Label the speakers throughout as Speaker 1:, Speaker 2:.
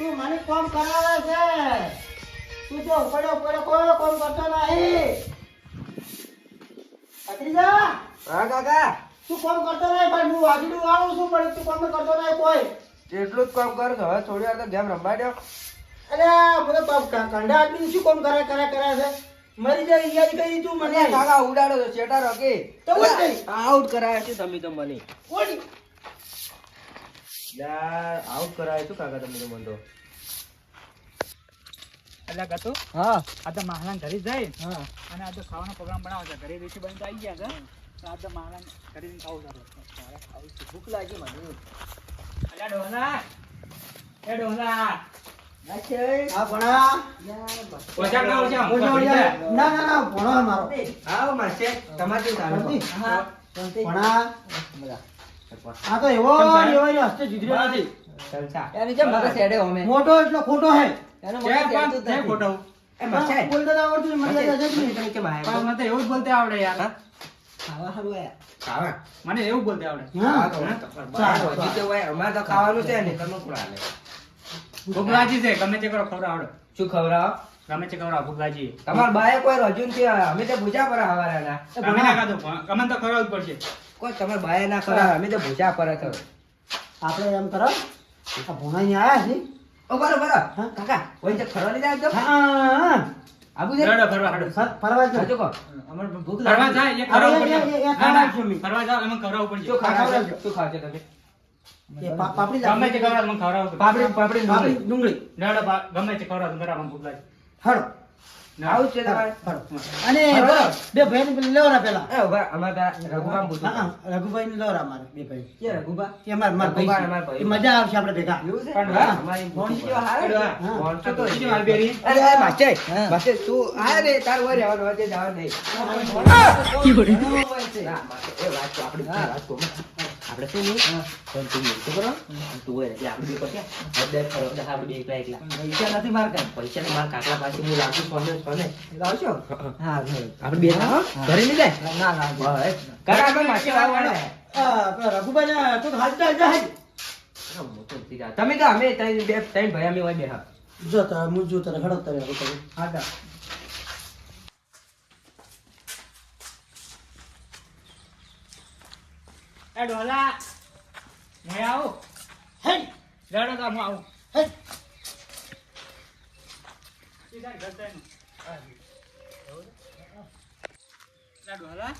Speaker 1: તું મને કોમ કરાવે છે. તું જો પડ્યો પડ્યો કોઈ કોમ કરતો નહીં. ભત્રીજા
Speaker 2: હા કાકા.
Speaker 1: તું કોમ કરતો નહીં ભાઈ હું વાજડું આવું છું પણ તું કોમ કરતો નહીં કોઈ.
Speaker 2: એટલું જ કામ કર હવે થોડી વાર તો ગેમ રમવા દો.
Speaker 1: અરે મને કંડા આદમી શું કોમ કરે કરે કરે છે? મરી જાય યાદ કરી તું મને.
Speaker 2: કાકા ઉડાડો તો ચેટા રોકે.
Speaker 1: તો
Speaker 2: આઉટ કરાયા છે તમે તો મને.
Speaker 1: ઓડી
Speaker 2: યાર આઉટ કરાયા છું કાકા તમે તો મને તો?
Speaker 3: એટલે ગતું
Speaker 2: હા.
Speaker 3: આ તો મહારાજ ઘરે જાય.
Speaker 2: હા.
Speaker 3: અને આ તો ખાવાનો પ્રોગ્રામ બનાવો છે ઘરે ઋષિ બની તો આવી ગયા છે. તો આ તો મહારાજ ઘરે જઈને ખાવું છે.
Speaker 2: ભૂખ લાગી મને.
Speaker 3: અલ્યા ડોલા એ ડોલા
Speaker 1: હા ભણા.
Speaker 3: ઓછા ના ઓછા
Speaker 1: ઓછા, ઓછા. ના ના ના ભણો મારો.
Speaker 2: આવો માસે તમારે
Speaker 1: આ તો એવો એવો હસ્તે જીગર્યો નથી.
Speaker 2: એની જેમ મગજ હેડે અમે
Speaker 1: મોટો એટલો ખોટો હે.
Speaker 2: એનો
Speaker 3: છે
Speaker 2: મગજ
Speaker 3: પણ
Speaker 2: હેડતું
Speaker 3: છે
Speaker 2: નથી.
Speaker 3: ખોટો
Speaker 1: બોલતા તો આવડતું મર્યાદા છે જ
Speaker 2: તમે કેમ આયા?
Speaker 3: મને તો એવું જ બોલતે આવડે યાર
Speaker 2: હા? ખાવા હારું ખાવા?
Speaker 3: મને એવું બોલતે આવડે.
Speaker 1: હા.
Speaker 2: તો બહાર હોય, અમારે તો ખાવાનું છે ને તમે કોણ હાલે?
Speaker 3: ભૂખ છે ગમે તે કરો ખવડાવડો.
Speaker 2: શું ખવડાવો?
Speaker 3: ગમે તે ખવડાવો
Speaker 2: તમારા બાએ કોઈ રજૂ નથી અમે તો ભૂજા પર હવારાના
Speaker 3: ગમે ના ખાધું તો ખવડાવવું જ પડશે.
Speaker 2: કોઈ તમારે બાય ના કરો અમે તો ભૂસા પર તો.
Speaker 1: આપણે એમ કરો આ ભણાઈને આવ્યા છે.
Speaker 2: ઓ બરો બરો. કાકા કોઈ તો ફરવા લઈ જાય
Speaker 1: હા
Speaker 2: આબુ છે?
Speaker 3: રડો ફરવા હાડો
Speaker 1: ફરવા જ
Speaker 2: જો કો. અમારે ભૂખ
Speaker 3: ફરવા જાય એ
Speaker 1: એ
Speaker 3: પડશે. ના ના ફરવા જાવ એમ ખવડાવવું
Speaker 2: શું
Speaker 3: પડશે
Speaker 2: ખાવા છો? ખાજે તમે.
Speaker 1: પાપડી
Speaker 3: ગમે
Speaker 1: છે
Speaker 3: તે ખવડાવ મને
Speaker 2: પાપડી પાપડી ડુંગળી.
Speaker 1: ડુંગળી
Speaker 3: રડો બા- ગમે તે ખવડાવ બરાબર ભૂખ લાગે.
Speaker 1: હળો
Speaker 2: આવું છે તમારે?
Speaker 1: અને બે ભાઈ લેવરા પેલા રઘુભાઈ ને લેવરા મારે ભાઈ. અમાર માર ભાઈ. મજા આવશે ભેગા.
Speaker 2: એવું હા,
Speaker 3: હા.
Speaker 2: હા.
Speaker 1: હા.
Speaker 2: તો તો
Speaker 1: હા.
Speaker 2: તું તો આપણી તો શું નહીં પણ તું મિલતો કરો તું હોય એટલે આપણે બે પછી હૃદય ફરો એટલે આપણે બે એકલા એકલા પૈસા નથી માર કાંઈ. પૈસા ને માર કાકલા પાસે હું લાગુ સોને સોને લાવશો આપણે બે ઘરે નહીં જાય ના ના. કાકા આપણે માસે
Speaker 1: આ, રઘુભાઈ તું હાલ ચાલ હાલ.
Speaker 2: હા. તમે તો અમે ત્રણ બે ત્રણ ભાઈ અમે હોય
Speaker 1: જો હું જો તારે હળો તને હવે તારે. હા
Speaker 3: એ ડોલા હું આવું?
Speaker 1: હે?
Speaker 3: રડો તો હું આવું.
Speaker 1: હે?
Speaker 3: સીધા ઘર જઈને. એ ડોલા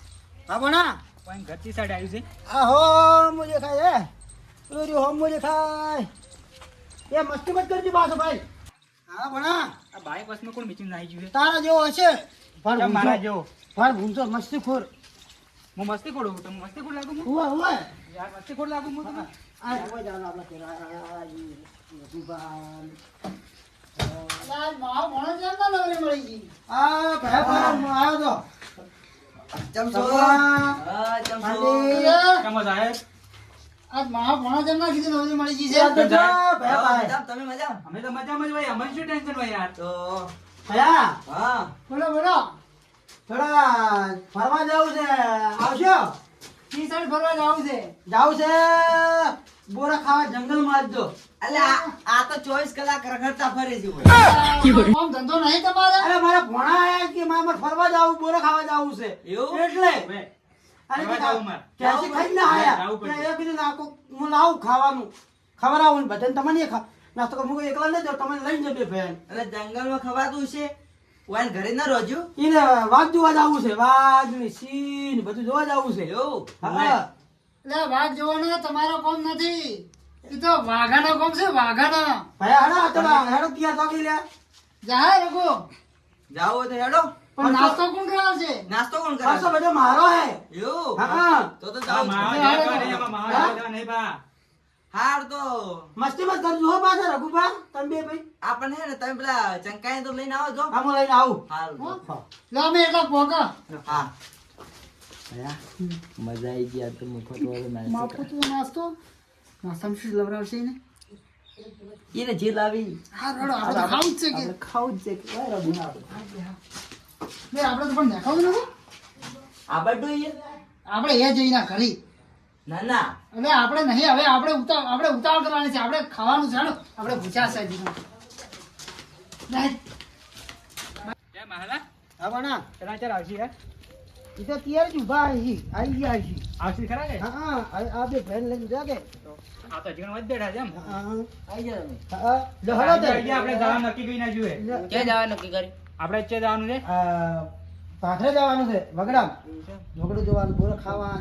Speaker 1: હા ભણા
Speaker 3: કોઈ ઘરથી સાઈડ આવ્યું છે?
Speaker 1: આ હો મુજે ખાય હે? પેલો રહ્યો હો મુજે ખાય એ મસ્તી મત કરજી પાછો ભાઈ. હા ભણા
Speaker 3: આ બાઈક બસમાં કોણ મીચીને નાહી ગયું
Speaker 1: તારા જેવો હશે. પણ
Speaker 3: મારા જેવો?
Speaker 1: પણ ભૂંસો મસ્તી ખોર.
Speaker 3: હું મસ્તી ખોડું તમે મસ્તી ખોડ લાગુ હું યાર મસ્તી ખોડ લાગુ હું તમને
Speaker 1: આ હુઆ જાનો આપણા પેલા આ મળી. આ ભયા આવ્યો તો.
Speaker 3: સાહેબ
Speaker 1: કરજો, ભયા ભયા.
Speaker 3: અમે તો મજામાં જ હોય અમને શું ટેન્શન હોય યાર?
Speaker 1: ભયા? થોડા ફરવા જવું છે. આવશો? જાવું છે. બોરા ખાવા જંગલમાં જ જો અરે મારા ભોણા આયા કે મારે ફરવા જાવું બોરા ખાવા જાવું છે. એટલે.
Speaker 3: ફરવા જાવું મારે.
Speaker 1: ત્યાંથી ખાઈ ના આયા.
Speaker 3: જાવું.
Speaker 1: એટલે એ કીધું નાખો હું લાવું ખાવાનું. ખવડાવું ને બધાને તમને નાસ્તો કરું એકલા ને જાઉં તમે લઈને જજો બેન
Speaker 4: જંગલમાં ખવાતું છે? વાન ઘરે ના રોજો?
Speaker 1: એને વાઘ જોવા જવું છે વાઘ ને સીન બધું જોવા જવું છે હા.
Speaker 5: વાઘ જોવાનો તમારો કોમ નથી. એ તો વાઘાનો કોમ છે વાઘાનો.
Speaker 1: ભાઈ હાડા તમે હેડો ત્યાં તો લે.
Speaker 5: જાહે રઘુ.
Speaker 4: જાઓ તો હેડો.
Speaker 5: પણ નાસ્તો કોણ કરાવશે?
Speaker 4: નાસ્તો કોણ
Speaker 1: ખાસો
Speaker 4: કરે
Speaker 1: બધો મારો હે.
Speaker 4: એવું?
Speaker 1: હા
Speaker 4: તો તો
Speaker 3: જાવ
Speaker 5: જાઓ.
Speaker 3: આમાં નહીં બા.
Speaker 4: હાર તો
Speaker 1: મસ્તી મસ્ત કરજો હો પાછા રઘુભા તમે બે ભાઈ.
Speaker 4: આપણને હે ને તમે પેલા ચંકાઈ તો લઈને આવો છો
Speaker 1: આમ લઈને આવું.
Speaker 4: હાલ
Speaker 5: લો મે એટલા પોકા
Speaker 4: હા.
Speaker 2: મજા આવી ગયા તો મુખો
Speaker 5: માપો તો નાસ્તો? નાસ્તામાં શું લવરાવશે ને
Speaker 2: એને જે લાવી.
Speaker 5: હા રડો આપણે ખાવું છે કે?
Speaker 2: ખાવું જ છે
Speaker 5: ના આપણે તો પણ દેખાવું નથી.
Speaker 4: આ બધું
Speaker 5: આપણે એ જઈને ના ખરી
Speaker 4: ના ના
Speaker 5: એટલે આપણે નહીં હવે આપણે ઉતાવ આપણે ઉતાવળ કરવાની છે. આપણે ખાવાનું છે. આપણે ભૂખ્યા છે હજી. નહીં.
Speaker 1: હા ભણા
Speaker 3: પેલા ચાલ આવશી હે?
Speaker 1: એ તો તૈયાર જ ઊભા છે આવી ગયા છે
Speaker 3: આવશી ખરા કે?
Speaker 1: હા હા. આ- આ બે ફ્રેન્ડ લઈને જા કે?
Speaker 3: આ તો જીવન વધ બેઠા છે એમ.
Speaker 1: હા હા.
Speaker 4: આવી જાઓ તમે.
Speaker 1: હા લો હળો તે.
Speaker 3: આપણે જવાનું નક્કી કરી ના જોઈએ.
Speaker 2: ક્યાં જવા નક્કી કરી?
Speaker 3: આપણે ચે જવાનું છે?
Speaker 1: પાથરે જવાનું છે વગડામ વગડું જોવાનું બોરો ખાવા.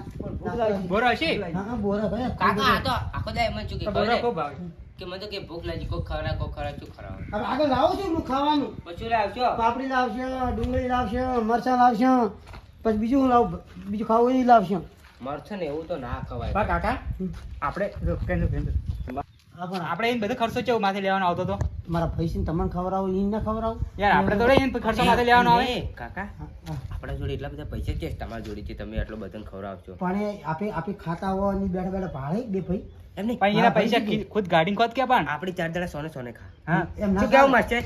Speaker 3: બોરો હશે
Speaker 1: હા બોરા ભાઈ
Speaker 2: કાકા આ તો આખો દાય એમ જ છું કો
Speaker 3: તો બોરો
Speaker 2: છે?
Speaker 3: ભાવે
Speaker 2: કે મને તો કે ભૂખ લાગી કોક ખરા કોક ખરા શું ખરા
Speaker 1: હવે આગળ લાવો છું હું ખાવાનું.
Speaker 2: પછી લાવશો?
Speaker 1: પાપડી લાવશે ડુંગળી લાવશે મરચાં લાવશે પછી બીજું હું લાવું બીજું ખાવું એ લાવશે.
Speaker 2: મરચા ને એવું તો ના ખવાય.
Speaker 3: બા કાકા. આપણે
Speaker 1: પણ
Speaker 3: આપણે એને બધો ખર્ચો કેવો માથે લેવાનો આવતો તો?
Speaker 1: મારા પૈસા તમને ખબર ખવડાવું એને ના ખબર ખવડાવું
Speaker 3: યાર આપણે તો એને ખર્ચો માથે લેવાનો આવે.
Speaker 2: કાકા
Speaker 1: હા, હા.
Speaker 2: આપણા જોડે એટલા બધા પૈસા કે તમારા જોડે છે તમે આટલો બધાને ખવડાવશો?
Speaker 1: પણ આપે આપે ખાતા હોય ને બેઠા બેઠા ભાડે બે ભાઈ.
Speaker 2: એમ નહીં
Speaker 3: પણ એના પૈસા ખુદ ગાડી ખોદ કે પણ?
Speaker 2: આપણી ચાર દાડા સોને સોને ખા.
Speaker 3: હા.
Speaker 1: એમ ના
Speaker 2: શું કેવું. માસ્ટર?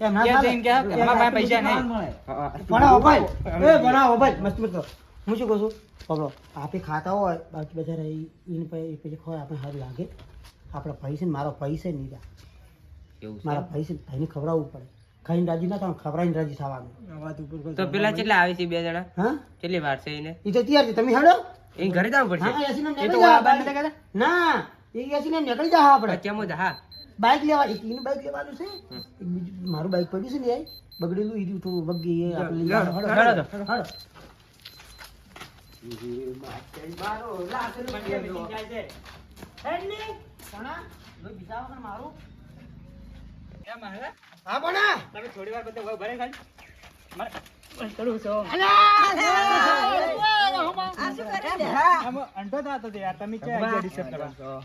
Speaker 1: એમ ના
Speaker 3: જઈને કે
Speaker 1: એમ
Speaker 3: પાસે પૈસા નહીં.
Speaker 1: ભણાવો ભાઈ. એ ભણાવો ભાઈ. મસ્ત મસ્ત. હું શું કહું છું? પકડો. આપે ખાતા હોય બાકી બધા રહી એને પછી ખોય આપણે સારું લાગે. આપણા છે ને મારા પૈસા નહીં રહ્યા.
Speaker 2: એવું
Speaker 1: મારા પૈસા ભાઈને ખવડાવવું પડે. ખાઈને રાજી ના થવાનું ખવડાવીને રાજી થવાનું.
Speaker 2: છે તો પેલા કેટલા આવે છે બે જણા?
Speaker 1: હા?
Speaker 2: કેટલી વાર છે એને?
Speaker 1: એ તો તૈયાર છે. તમે હેડો.
Speaker 2: એ ઘરે જવું
Speaker 1: હા
Speaker 2: પડશે
Speaker 1: એસીને
Speaker 3: એ
Speaker 1: નીકળી
Speaker 3: તો
Speaker 1: જા
Speaker 3: આ બાર નતા કહેતા?
Speaker 1: ના એ એસીને નીકળી જા આપણે.
Speaker 2: કેમ હા.
Speaker 1: બાઇક લેવા એક એનું બાઇક લેવાનું છે. બીજું મારું બાઇક પડ્યું છે ને એ બગડેલું એ રહ્યું થોડું એ આપણે જવાનું. હળો,
Speaker 3: હેડો
Speaker 1: હળો,
Speaker 3: તો.
Speaker 1: હળો. ભણા, લોહી પીધા વગર મારું?
Speaker 3: એ મહાલા,
Speaker 1: હા ભણા.
Speaker 3: તમે થોડી વાર બધા ભરે ખાલી. મારે ચડવું છે આમ અંટો થતો યાર તમે ક્યાં આઈડિયા ડિસ્ટર્બ કરવા?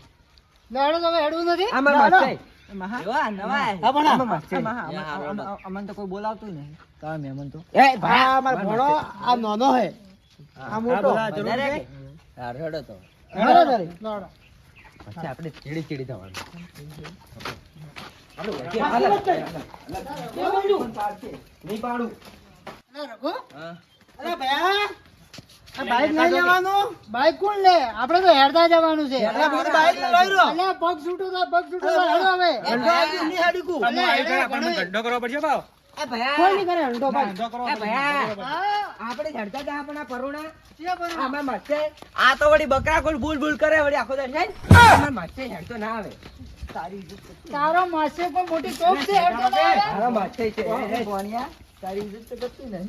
Speaker 5: લે, હેડો તો નથી?
Speaker 4: કોઈ બોલાવતું નહીં. તમે મહેમાન તો.
Speaker 1: એ ભાઈ આ મારો ભણો આ નાનો હે આ મોટો.
Speaker 4: હેડો તો.
Speaker 1: હેડો તારે.
Speaker 4: પછી આપણે ચીડી ચીડી થવાનું
Speaker 1: અરે ભયા. લઈ જવાનું.
Speaker 5: બાઈક કોણ લે? આપણે તો હેરતા જવાનું છે.
Speaker 1: લઈ રહ્યો.
Speaker 5: પગ છૂટો થાય પગ છૂટો હેડો હવે.
Speaker 1: હંડો કુ.
Speaker 3: ધંધો કરવો પડશે
Speaker 1: નહીં કરે ધંધો ભાઈ?
Speaker 3: ધંધો કરવો
Speaker 4: આપણે હેડતા હતા આપણા પરોણા? આમાં મસ્તે આ તો વળી બકરા કોઈ ભૂલ ભૂલ કરે વળી આખો દાડો. જાય આમાં મસ્તે હેડતો ના આવે.
Speaker 5: તારો માસે પણ મોટી ટોપ છે હેડતો ના આવે?
Speaker 4: તારો માસે છે ભણ્યા તારી ઇજ્જત તો કરતી નહીં.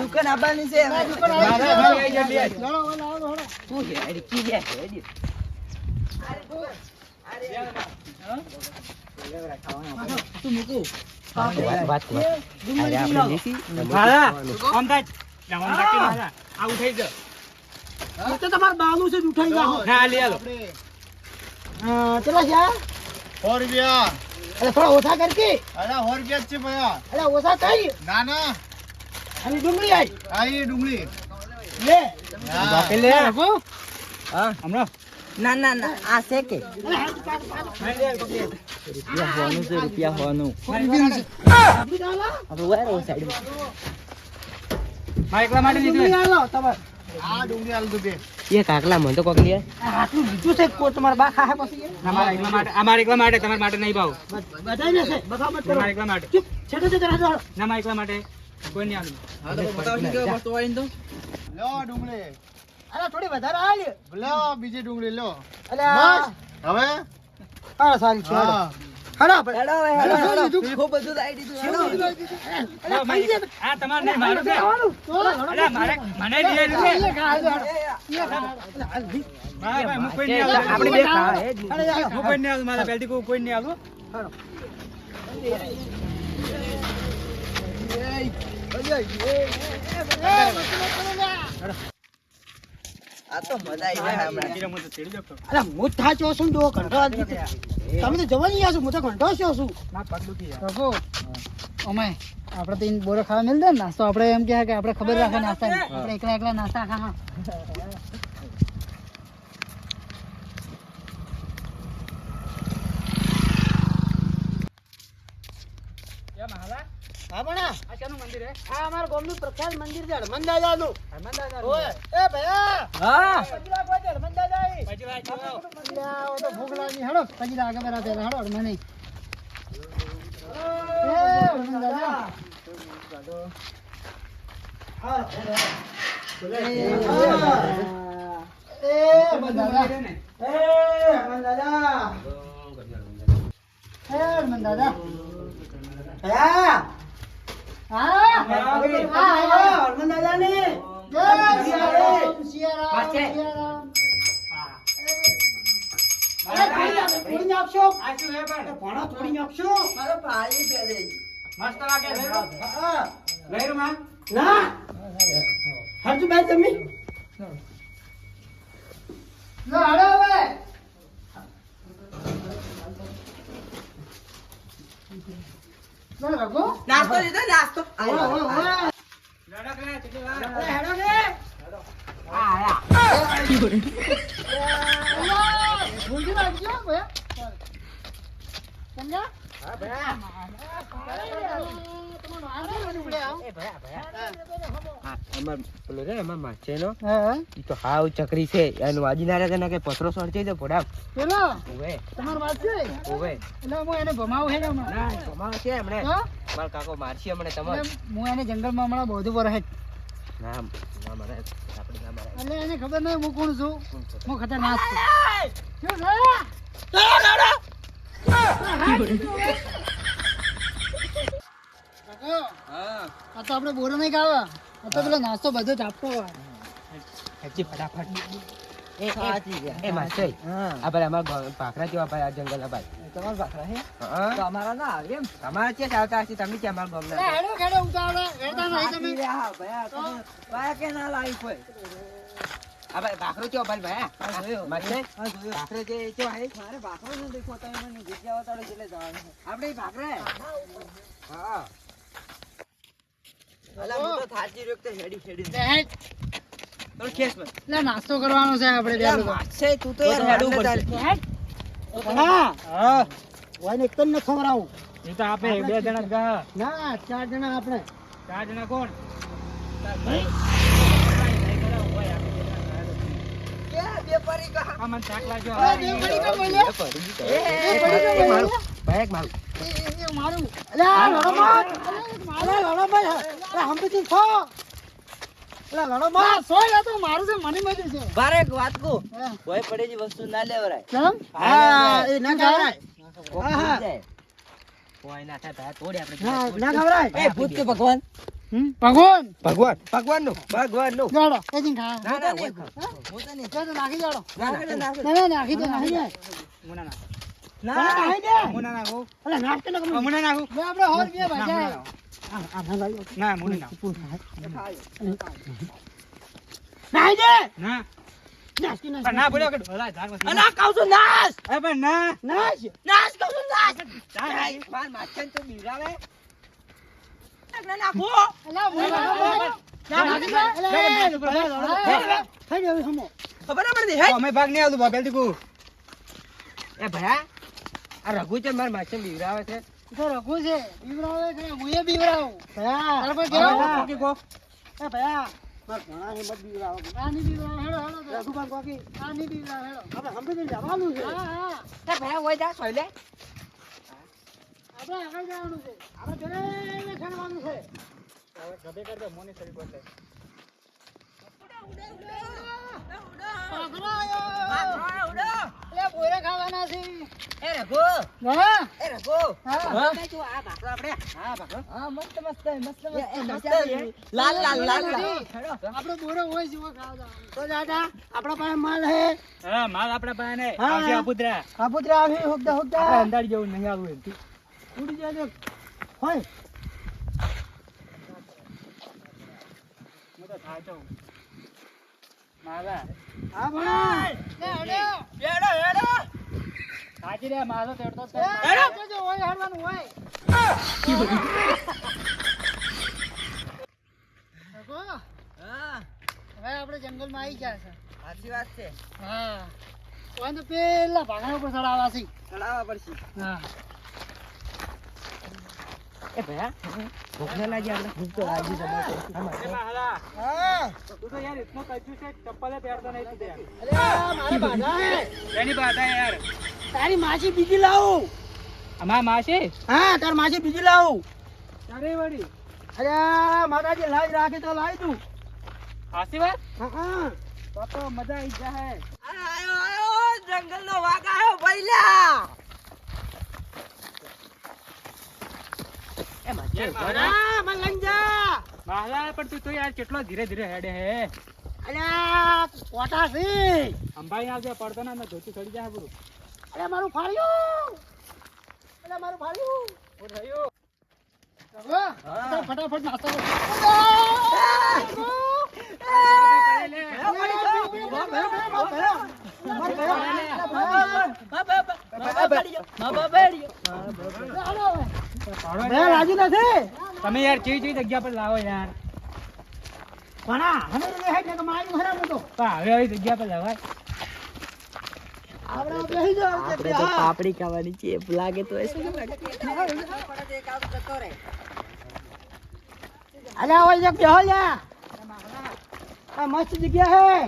Speaker 4: દુકાન આવવાની છે.
Speaker 5: દુકાન આવી
Speaker 3: બે.
Speaker 5: હેડો, હેડો, હેડો, હેડો.
Speaker 4: છે અરે કી છે હેડી.
Speaker 3: મારા, આમ થાય. ના, આમ ધક્કે મારા. આ ઉઠાઈ જાઓ.
Speaker 1: એ તો તમારે બાનું છે જ ઉઠાઈ જાઓ. હા, કેટલા છે આ?
Speaker 6: સો રૂપિયા
Speaker 1: અરે થોડા ઓછા કર કે
Speaker 6: અરે સો રૂપિયા છે ભયા
Speaker 1: અરે ઓછા કરી આવી લે
Speaker 6: હા.
Speaker 3: લે. હમણાં.
Speaker 4: ના ના ના આ છે કે. રૂપિયા હોવાનું છે રૂપિયા હોવાનું આપણે વાયર
Speaker 3: સાઈડમાં એકલા માટે
Speaker 1: નીકળે.
Speaker 6: આ ડુંગળી આલ દો
Speaker 2: એ કાકલા મને તો કોક લે
Speaker 1: આટલું લીધું છે તમારા બા ખાહે પછી
Speaker 3: ના, મારા એકલા માટે આ એકલા માટે તમારા માટે નહીં ભાવ
Speaker 1: બધાય ને છે બગાવત કરો
Speaker 3: મારા એકલા માટે
Speaker 1: ચૂપ છેટો છેટો હાલો, હાલો.
Speaker 3: ના મારા એકલા માટે કોઈ નહીં આલું
Speaker 6: લો ડુંગળી
Speaker 1: અરે થોડી વધારે આલી
Speaker 6: લો બીજી ડુંગળી લો
Speaker 1: અલે
Speaker 6: હવે
Speaker 1: હા સારી છે
Speaker 6: હા
Speaker 4: હેડો
Speaker 1: હેડો,
Speaker 4: હેડો
Speaker 1: હેડો.
Speaker 4: હેડો ખૂબ બધું લાવી દીધું હેડો
Speaker 3: આ તમારે નહીં મારું છે અલા, મારે મને ભાઈ, હું કોઈ નહીં આલું.
Speaker 4: આપણે બે હે.
Speaker 3: હું કોઈ નહીં મારા કોઈ નહીં
Speaker 4: આ તો મજા આવી જાય.
Speaker 1: અરે હું થા ચો છું જો ઘંટો તમે તો જવાની આছো હું તો ઘંટો છો છું.
Speaker 3: ના, પગ દુખી જાય.
Speaker 5: અમે આપણે તો બોરો ખાવા મિલ દે ને નાસ્તો. આપણે એમ કહે કે આપણે ખબર રાખે નાસ્તા આપણે એકલા એકલા નાસ્તા ખા હા
Speaker 3: એ મહાલા,
Speaker 1: હા ભણા
Speaker 3: આ શાનું મંદિર મંદિર હે
Speaker 1: આ અમારા ગામનું પ્રખ્યાત મંદિર છે હનુમાન દાદાનું
Speaker 3: હનુમાન દાદા
Speaker 1: ઓય એ ભયા!
Speaker 2: હા.
Speaker 1: પજરા કોઈ હનુમાન દાદા એ.
Speaker 3: પજરા જો
Speaker 5: ઓ તો ભૂખ લાગી હેડો પજરા આગળ બરા પેલા હેડો મને એ હનુમાન દાદા
Speaker 1: હા.
Speaker 5: એ હનુમાન દાદા
Speaker 3: ને
Speaker 5: એ હનુમાન દાદા હા
Speaker 1: હા,
Speaker 5: હા
Speaker 1: હનુમાન દાદા
Speaker 3: હે પણ
Speaker 1: ભણો થોડી આપશો?
Speaker 2: મારો પાણી પે દે
Speaker 3: મસ્ત લાગે છે
Speaker 1: હા.
Speaker 3: લહેરું માં.
Speaker 1: ના. હરજુ ભાઈ તમે?
Speaker 5: લો હવે. લો રઘુ
Speaker 2: નાસ્તો લીધો નાસ્તો.
Speaker 5: સમજ્યા
Speaker 2: એ હા તો ચકરી છે એને વાજી ના
Speaker 5: છે હું એને ભમાવું
Speaker 2: છે હમણે માર
Speaker 5: હું એને જંગલમાં હમણાં બધું પર
Speaker 2: મારે આપણે
Speaker 5: એને ખબર નહીં હું કોણ છું હું ખતરનાક?
Speaker 2: હા.
Speaker 5: આ તો આપણે બોરો નહીં ખાવા. આ તો પેલો નાસ્તો બધો ચાપતો હોય.
Speaker 2: હજી ફટાફટ. એ ભાઈ અમાર ભાખરા ભાઈ આ જંગલ ભાઈ. તમારા ભાખરા હે? હા. અમારા ના આવે એમ? તમારા છે આવતા હશે તમે ક્યાં અમારા ગામના
Speaker 5: હેડો ખેડો ઉતાવળે, હેડતા નહીં તમે.
Speaker 2: આ ભાઈ ભાખરો ચો ભાઈ ભાઈ? ભાખરો જે ચો હે
Speaker 4: મારે ભાખરો ન દેખો તો મને જગ્યા એટલે જવાનું
Speaker 2: આપણે ભાખરા હા
Speaker 4: અલા હું તો થાચી રહ્યો કે હેડી હેડી
Speaker 5: એટલે હેડ.
Speaker 2: તો ખેસ બસ
Speaker 5: એટલે નાસ્તો કરવાનો છે આપણે બે લોકો.
Speaker 4: છે તું તો યાર હેડું
Speaker 1: હા. હા. એક જ ન ખવડાવું.
Speaker 3: એ તો આપે બે જણા ગા.
Speaker 1: ના ચાર જણા આપણે.
Speaker 3: ચાર જણા કોણ?
Speaker 4: કહા
Speaker 3: લાગ્યો.
Speaker 2: ભાઈ મારું.
Speaker 5: મારું.
Speaker 1: અલ્યા લડોમાં અલ્યા લડોમાં અલ્યા હંપીથી ખો અલ્યા લડોમાં
Speaker 5: હા, સોય આ તો મારું. છે મને મળી છે
Speaker 4: બારે એક વાત કહું
Speaker 5: હા.
Speaker 4: કોઈ પડેલી વસ્તુ ના લેવરાય
Speaker 5: કેમ
Speaker 1: હા એ ના ખવડાય હા હા
Speaker 2: કોઈ ના થાય ભાઈ તોડે આપણે
Speaker 1: ના ના ખવડાય
Speaker 4: એ ભૂત કે ભગવાન
Speaker 5: ભગવાન
Speaker 2: ભગવાન ભગવાનનું ભગવાનનું
Speaker 5: જાડો એ ખા
Speaker 2: ના ના
Speaker 5: નાખી જાડો
Speaker 4: નાખે તો નાખે.
Speaker 5: ના ના. નાખી દે નાખી દે
Speaker 3: મુના ના
Speaker 1: ના ખાઈ દે.
Speaker 3: મુના નાખું.
Speaker 1: અલ્યા નાખતે ન
Speaker 3: આ મુના નાખું.
Speaker 5: લે આપણે હોર બે
Speaker 3: ના,
Speaker 5: ભાઈ
Speaker 1: આ ના લાગ્યો
Speaker 3: ના મુના નાખ.
Speaker 1: દે.
Speaker 3: ના. ના બોલ્યો કે.
Speaker 4: અલા છું નાશ
Speaker 3: એ પણ ના.
Speaker 4: નાશ છું નાશ
Speaker 2: માછન તો
Speaker 4: નાખો.
Speaker 5: અલા ભાઈ નાખી. દે
Speaker 1: અલ્યા એ ભલા લડો ખાઈ હવે હમો
Speaker 4: ખબર પડતી હે?
Speaker 3: અમે ભાગ નહીં આવતું બાપેલથી
Speaker 2: એ ભયા આ રઘુ છે મારા માસી બીવડાવે છે.
Speaker 5: તો રઘુ છે બીવરાવે છે મુએ બીવરાવું
Speaker 1: ભયા.
Speaker 5: કહેવું?
Speaker 1: કોકી કો. એ ભયા. માર ઘણા હિંમત બીવડાવો.
Speaker 5: આ નહીં બીવરાવ હેડો હેડો. રઘુ
Speaker 1: રઘુભાઈ કોકી.
Speaker 5: આ નહીં બીવરાવ હેડો.
Speaker 1: આપણે હંપીથી જવાનું છે.
Speaker 5: હા હા.
Speaker 2: તે ભયા હોય જા સોયલે
Speaker 5: આપણે આગળ જવાનું છે.
Speaker 1: આપણે જોડે ખેડવાનું છે.
Speaker 3: હવે ગભે કરજો મોની સરી પર
Speaker 5: પાઘરો આયો. અલા બોરા
Speaker 1: આવી
Speaker 3: થાચો માલા
Speaker 1: હા ભણા.
Speaker 5: હેડો.
Speaker 4: હેડો હેડો
Speaker 3: રે માલો તેડતો જ
Speaker 5: હેડો, જોજો, હોય હેડવાનું હોય. રઘુ,
Speaker 4: હા.
Speaker 5: હવે આપણે જંગલમાં આવી ગયા છે.
Speaker 4: સાચી વાત છે.
Speaker 5: હા. તો પેલા ભાગા ઉપર ચડાવવા છે.
Speaker 4: ચડાવવા પડશે.
Speaker 5: હા.
Speaker 1: હા તારી માસી બીજી લાવું
Speaker 3: અમારા માસી
Speaker 1: માતાજી લાજ રાખે તો લાવી હા.
Speaker 3: તો મજા આવી જાય
Speaker 7: આયો આયો જંગલ નો વાઘ આયો
Speaker 4: એ માસી
Speaker 1: અરે મલંજા
Speaker 3: માહલા પણ તું તો યાર કેટલો ધીરે ધીરે હેડે હે
Speaker 1: અલ્યા કોટા છે
Speaker 3: અંબાઈ આવજે પડતો ના ધોતી ચડી જાય બધું
Speaker 1: અરે મારું ફાડ્યું અરે મારું ફાડ્યું
Speaker 3: શું થયું
Speaker 5: ફટાફટ નાસ્તો કરો.
Speaker 1: બે રાજી નથી
Speaker 3: તમે યાર ચી ચી જગ્યા પર લાવો યાર?
Speaker 1: ઘણા હવે હે કે મારી ખરાબ હતો
Speaker 3: પણ હવે આવી જગ્યા પર લવાય
Speaker 1: આપણે બેહી જાવ
Speaker 7: આપણે તો પાપડી ખાવાની છે લાગે તો એસે
Speaker 1: અલ્યા ઓય જગ બેહો લ્યા. આ મસ્ત જગ્યા હે.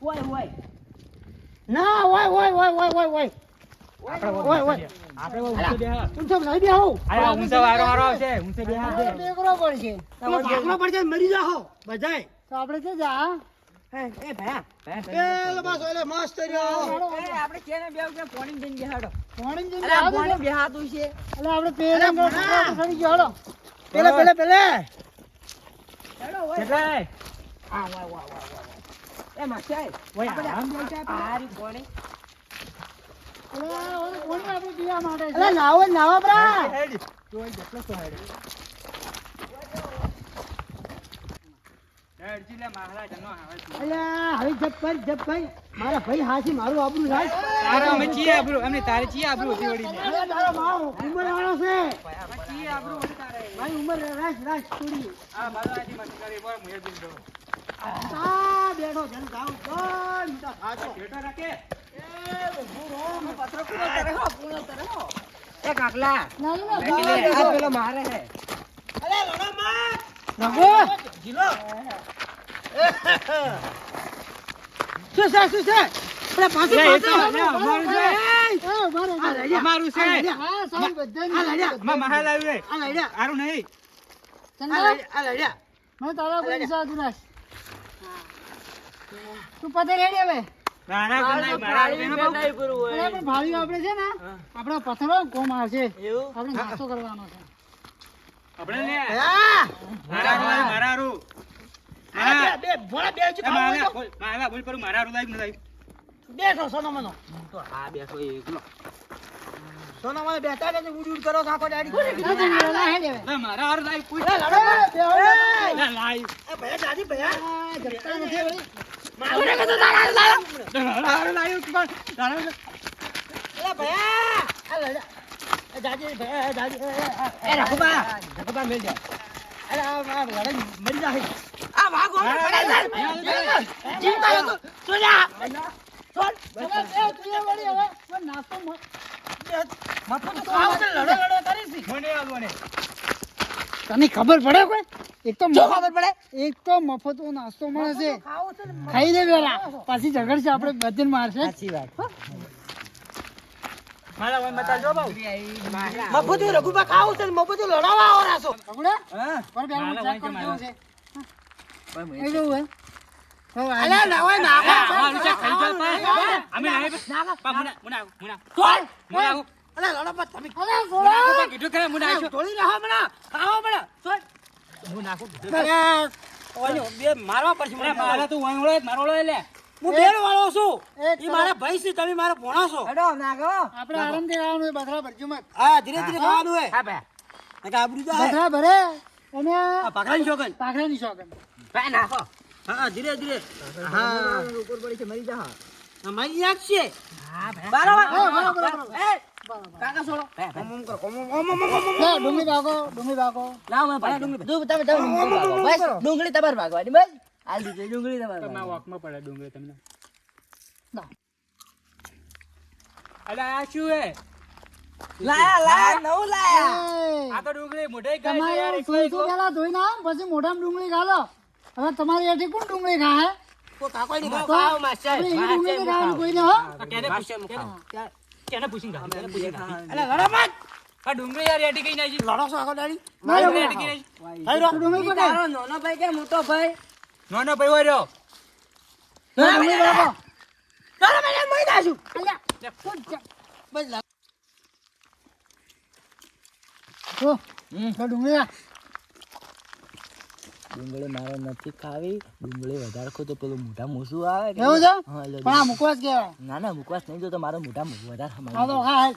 Speaker 7: હોય હોય
Speaker 1: ના હોય હોય હોય ઓય ઓય ઓય.
Speaker 3: આપણે
Speaker 1: ઓય ઓય.
Speaker 3: આપણે ઊંચે બેહા
Speaker 1: ઊંચો નહીં બેહો
Speaker 3: આ ઊંચો વારો વારો આવશે. ઊંચે બેહા દે
Speaker 5: ટેકરો પડશે.
Speaker 1: તમે ભાગમાં પડશે મરી જાઓ બધાય.
Speaker 5: તો આપણે છે જા.
Speaker 1: એ ભયા. એ બસ ઓલે મસ્ત રહ્યો.
Speaker 7: આપણે કેને બેવ કે પોણી જઈને બેહાડો?
Speaker 5: પાણી જઈને
Speaker 7: અરે આ પોણી બેહાતું છે.
Speaker 5: એટલે આપણે પેલા સડી ગયો હળો
Speaker 1: પેલે પેલે પેલે.
Speaker 3: કેટલા ઓય. આમ બેસે આપણે.
Speaker 4: આરી કોણે
Speaker 5: એટલે ઓલું કોને આપણે પીવા માટે છે
Speaker 1: અલે નાવો નાવો બરા.
Speaker 3: જોઈ જેટલો તો હેડ
Speaker 1: મારા ભાઈ હાસી મારું આબરૂ રાખ
Speaker 3: તારે અમે ચીએ આબરૂ એમને તારે ચીએ આબરૂ હતી વળી.
Speaker 1: અરે તારો માવો ઉંમર વાળો છે.
Speaker 3: ચીએ આબરૂ વળી તારે.
Speaker 1: મારી ઉંમર રાખ રાખ છોડી
Speaker 3: આ બાલાજી મને કરે બોલ મુએ દિન દો
Speaker 1: આ બેઠો જન ગાવ બોલ મીઠા ખાજો
Speaker 3: બેટો રાખે. અમારું છે.
Speaker 1: એય,
Speaker 5: એ મારે
Speaker 1: આ લડ્યા.
Speaker 3: અમારું છે.
Speaker 1: આ લડ્યા.
Speaker 5: હા સાહેબ બધાને
Speaker 1: આ લડ્યા.
Speaker 3: માં મહાલ આવ્યું રે
Speaker 1: આ લડ્યા.
Speaker 3: સારું નહીં
Speaker 5: તારા પર તું પતે રેડી હવે
Speaker 3: મારા ઘર નહીં, મારા ઘર નહીં બહુ.
Speaker 5: અરે આપણે છે ને આપણા પથ્થરો કોમ આવશે આપણે નાસ્તો કરવાનો છે
Speaker 3: આપણે
Speaker 1: હા.
Speaker 3: મારા હારું આવ્યું, મારા હારું.
Speaker 1: આ
Speaker 3: મારા-
Speaker 1: બે- બે ભોળા બે છે
Speaker 3: મારા બોલ, મારા મારા હારું લાગ્યું નથી
Speaker 1: તો. બેઠો સોનો મનો
Speaker 4: તો આ બેઠો એકલો
Speaker 1: સોનો મને ને ઉડી ઉડી કરો આખો
Speaker 5: ના
Speaker 3: મારા હારું.
Speaker 1: લડો. એ. ભયા દાદી ભયા
Speaker 5: નથી
Speaker 1: મારું લાયો.
Speaker 3: કે પણ
Speaker 1: ભયા. આ ભયા એ,
Speaker 4: મેલ
Speaker 1: અરે આ આ
Speaker 7: આ ઓમે પડે છે.
Speaker 1: જીવતા સોજા
Speaker 5: એ વળી હવે. નાસ્તો મ-
Speaker 1: લડો લડો
Speaker 3: મને
Speaker 5: તને ખબર પડે કોઈ? એક તો
Speaker 1: ખબર પડે?
Speaker 5: એક તો મફત નાસ્તો મળે છે.
Speaker 1: છે
Speaker 5: ખાઈ લે વેલા. પાછી ઝઘડશે આપણે બધીને મારશે.
Speaker 1: સાચી વાત. છે આવો
Speaker 3: કે.
Speaker 5: છે.
Speaker 3: છે, મુના, આવું, આવું.
Speaker 1: અલે લડો તમે.
Speaker 5: અરે!
Speaker 3: આવું, કીધું ખરા, મુના આવશો.
Speaker 1: થોડી રહો મણા ખાવો મણા સોય ઓલો બે મારવા પડશે મને
Speaker 3: મારા તું વાંગડો જ, મારો લે.
Speaker 1: હું બેડ વાળો છું
Speaker 5: એક
Speaker 1: મારા ભાઈ છે તમે મારા ભોણા છો
Speaker 7: હેડો નાગો
Speaker 5: આપણે આરામથી ખાવાનું છે ભરજો મત
Speaker 1: હા ધીરે ધીરે ખાવાનું હે
Speaker 4: હા ભાઈ
Speaker 1: નકા આબરૂ જાય
Speaker 5: બકરા ભરે અને
Speaker 1: આ પાકડાની શોગન
Speaker 5: પાખરાની શોખન
Speaker 4: ભાઈ નાખો
Speaker 1: હા ધીરે ધીરે હા
Speaker 7: ઉપર પડી છે મરી જા
Speaker 1: અમારી યાદ છે
Speaker 7: બરાબર
Speaker 5: બરાબર, બરાબર.
Speaker 7: એ કાકા છોડો
Speaker 5: ડુંગળી ભાગો ડુંગળી ભાગો
Speaker 7: મેં ડુંગળી દૂધ તમે તમે ડુંગળી ભાગો બસ ડુંગળી તમારે ભાગવાની બસ હાલ દીધી ડુંગળી તમારે
Speaker 3: તમારા
Speaker 7: ભાગવાની.
Speaker 3: વોકમાં પડે ડુંગળી તમને.
Speaker 5: ના.
Speaker 3: અલા, આ શું હે?
Speaker 2: લાયા લાયા નવું લાયા
Speaker 3: આ તો ડુંગળી મોઢે ખાય છે યાર એકલો એકલો.
Speaker 5: પેલા ધોઈ ના પછી મોઢામાં ડુંગળી ગાલો હવે તમારી એઠી કોણ ડુંગળી ખાય
Speaker 1: કોઈ
Speaker 2: માસ્ટર.
Speaker 5: ડુંગળી ખાવાનું
Speaker 2: કોઈ
Speaker 5: કોઈને હો
Speaker 3: કેને
Speaker 2: માસ્ટર,
Speaker 3: પૂછ-
Speaker 2: હું
Speaker 3: કેને પૂછીને ગા કેને પૂછીને ગા
Speaker 1: અલે લડો મત.
Speaker 3: આ ડુંગળી યાર એટી કઈ નાખી
Speaker 1: લડો છો આખો દાડી?
Speaker 3: ડુંગળી એટી કઈ નાખી
Speaker 1: હાઈ રો.
Speaker 5: ડુંગળી કોને
Speaker 2: તારો નોનો ભાઈ કે મોટો ભાઈ?
Speaker 3: નો નો ભાઈ હોય રહ્યો.
Speaker 5: ડુંગળી બરાબર
Speaker 1: લડો. મને મરી દાજુ
Speaker 5: અલ્યા કોણ
Speaker 1: બસ લડો.
Speaker 5: તો ડુંગળી.
Speaker 4: ડુંગળી મારે નથી ખાવી. ડુંગળી વધારે ખો તો પેલું મોઢા મોસું આવે
Speaker 5: એવું છે?
Speaker 4: હા,
Speaker 5: પણ આ મુકવાસ કહેવાય
Speaker 4: ના ના મુકવાસ નહીં જો તો મારો મોઢા વધારે સમાય
Speaker 5: તો હા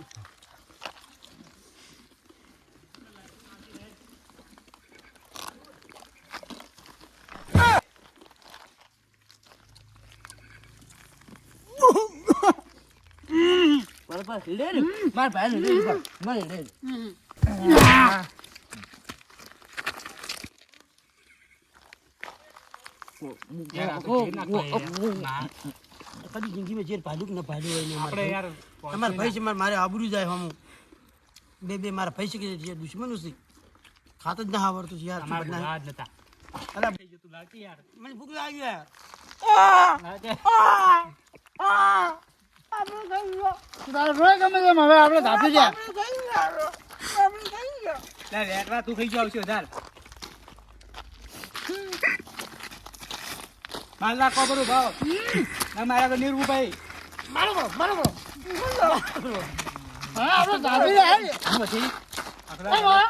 Speaker 4: મારા ભાઈ લે રે
Speaker 3: ભાઈ તો
Speaker 1: કદી જિંદગીમાં જે પાડ્યું કે ન પાડ્યું હોય
Speaker 3: આપણે
Speaker 1: અમારે
Speaker 3: યાર
Speaker 1: અમારા ભાઈ છે મારે મારે આબરૂ જાય હમ. બે બે મારા ભાઈ છે કે દુશ્મનો છે? ખાત જ ના આવડતું છે યાર
Speaker 3: અમારે
Speaker 1: ના-
Speaker 3: જ નતા.
Speaker 1: અલા,
Speaker 3: થઈ જતું લાગતી યાર.
Speaker 1: મને ભૂખ લાગી યાર.
Speaker 5: આપણે
Speaker 3: તું ખાઈ જાવ છે વધારે માલ નાખો બધું ભાવ ના મારા તો નીરવું ભાઈ
Speaker 1: મારો બરો, મારો બરો.
Speaker 5: હા આપણે ધાપી જાય
Speaker 3: પછી
Speaker 5: એ વાહ.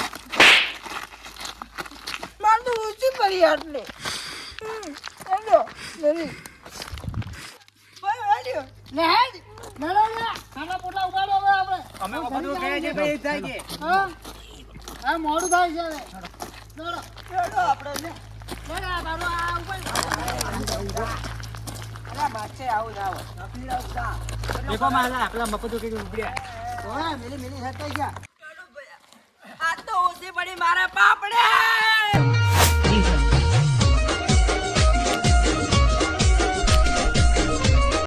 Speaker 5: લે હેડ. લે, લે, લે. ખાના પોટલા ઉગાડો હવે આપણે.
Speaker 3: અમે બધું કહે છે ભાઈ થાય છે
Speaker 5: હા? હા, મોડું થાય છે હવે. ચાલો. લે, લે, આ બારો આ ઉપાડ.
Speaker 3: દેખો માલા પેલા મફતો કઈ ઉપડ્યા
Speaker 1: ઓય, મેલી મેલી હેઠ ગયા
Speaker 2: આ તો ઓછી પડી મારા પાપડે.